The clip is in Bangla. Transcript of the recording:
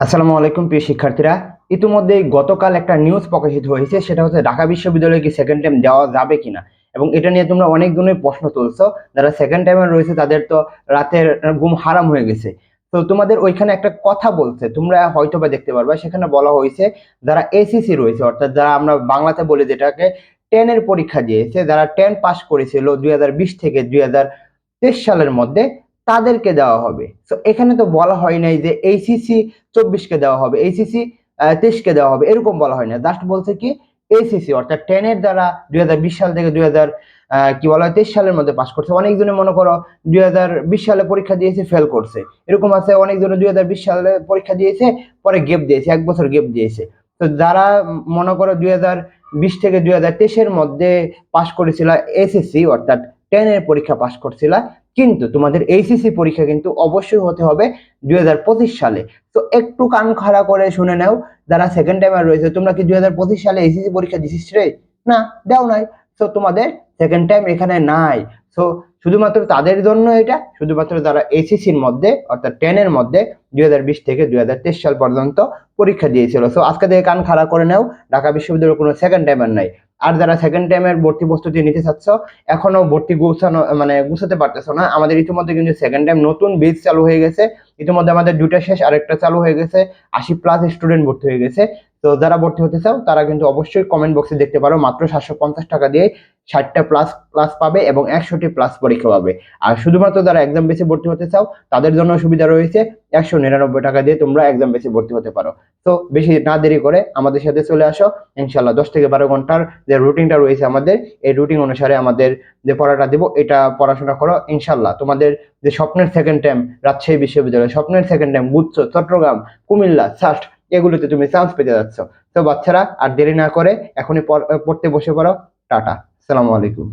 আসসালামু আলাইকুম, প্রিয় শিক্ষার্থীরা। ইতিমধ্যেই গতকাল একটা নিউজ প্রকাশিত হয়েছে, সেটা হচ্ছে ঢাকা বিশ্ববিদ্যালয়ে কি সেকেন্ড টাইম দেওয়া যাবে কিনা? এবং এটা নিয়ে তোমরা অনেক ধরনের প্রশ্ন তুলছো, যারা সেকেন্ড টাইমে রয়েছে, তাদের তো রাতের ঘুম হারাম হয়ে গেছে। তো তোমাদের ওইখানে একটা কথা বলছে, তোমরা হয়তো বা দেখতে পারবা, সেখানে বলা হয়েছে যারা এসিসি রয়েছে, অর্থাৎ যারা আমরা বাংলাতে বলি যেটাকে টেনের পরীক্ষা দিয়েছে, যারা টেন পাস করেছিল দুই হাজার বিশ থেকে দুই হাজার তেইশ সালের মধ্যে তাদেরকে দেওয়া হবে। তো এখানে তো বলা হয় নাই যে এইচএসসি চব্বিশকে দেওয়া হবে এইচএসসি তেইশকে দেওয়া হবে, এরকম বলা হয় না। জাস্ট বলছে কি এসিসি অর্থাৎ টেনের দ্বারা দুই হাজার বিশ সাল থেকে দুই হাজার কি বলা হয়, তেইশ সালের মধ্যে পাস করছে। অনেকজনে মনে করো দুই হাজার বিশ সালে পরীক্ষা দিয়েছে ফেল করছে। এরকম আছে, অনেকজনে দুই হাজার বিশ সালে পরীক্ষা দিয়েছে, পরে গেপ দিয়েছে, এক বছর গেপ দিয়েছে। তো যারা মনে করো দুই হাজার বিশ থেকে দুই হাজার তেইশের মধ্যে পাশ করেছিল এসএসসি অর্থাৎ টেনের পরীক্ষা পাশ করছিল কিন্তু তোমাদের এইচএসসি পরীক্ষা কিন্তু অবশ্যই হতে হবে দুই হাজার পঁচিশ সালে। তো একটু কান খাড়া করে শুনে নাও, যারা সেকেন্ড টাইমার রয়েছে, তোমরা কি দু হাজার পঁচিশ সালে এইচএসসি পরীক্ষা দিছিস রে? না, দেও নাই। তো তোমাদের সেকেন্ড টাইম এখানে নাই। সো শুধুমাত্র তাদের জন্য এটা, শুধুমাত্র যারা এসিসির মধ্যে, অর্থাৎ টেনের মধ্যে দুই হাজার বিশ থেকে দুই হাজার তেইশ সাল পর্যন্ত পরীক্ষা দিয়েছিল। সো আজকে থেকে কান খাড়া করে নেও, ঢাকা বিশ্ববিদ্যালয়ের কোনো সেকেন্ড টাইমার নাই। আর যারা সেকেন্ড টাইমের ভর্তি প্রস্তুতি নিতে চাচ্ছ, এখনও ভর্তি গুছানো মানে গুছাতে পারতেছো না। আমাদের ইতিমধ্যে কিন্তু সেকেন্ড টাইম নতুন বেজ চালু হয়ে গেছে। ইতিমধ্যে আমাদের দুটা শেষ, আরেকটা চালু হয়ে গেছে। আশি প্লাস স্টুডেন্ট ভর্তি হয়ে গেছে। তো যারা ভর্তি হতে চাও, তারা কিন্তু অবশ্যই কমেন্ট বক্সে দেখতে পারো, মাত্র সাতশো পঞ্চাশ টাকা দিয়ে ষাটটা প্লাস ক্লাস পাবে এবং একশোটি প্লাস পরীক্ষা পাবে। আর শুধুমাত্র যারা এক্সাম বেসে ভর্তি হতে চাও, তাদের জন্য সুবিধা রয়েছে একশো নিরানব্বই টাকা দিয়ে তোমরা এক্সাম বেসে ভর্তি হতে পারো। তো বেশি না দেরি করে আমাদের সাথে চলে আসো। ইনশাল্লাহ দশ থেকে বারো ঘণ্টার যে রুটিনটা রয়েছে আমাদের, এই রুটিন অনুসারে আমাদের যে পড়াটা দেবো, এটা পড়াশোনা করো। ইনশাল্লাহ তোমাদের যে স্বপ্নের সেকেন্ড টাইম রাজশাহী বিশ্ববিদ্যালয় স্বপ্নের সেকেন্ড টাইম গুচ্ছ, চট্টগ্রাম, কুমিল্লা সাস্ট এগুলোতে তুমি চান্স পেতে যাচ্ছ। তো বাচ্চারা আর দেরি না করে এখনই পড়তে বসে পড়ো। টাটা। সালামু আলাইকুম।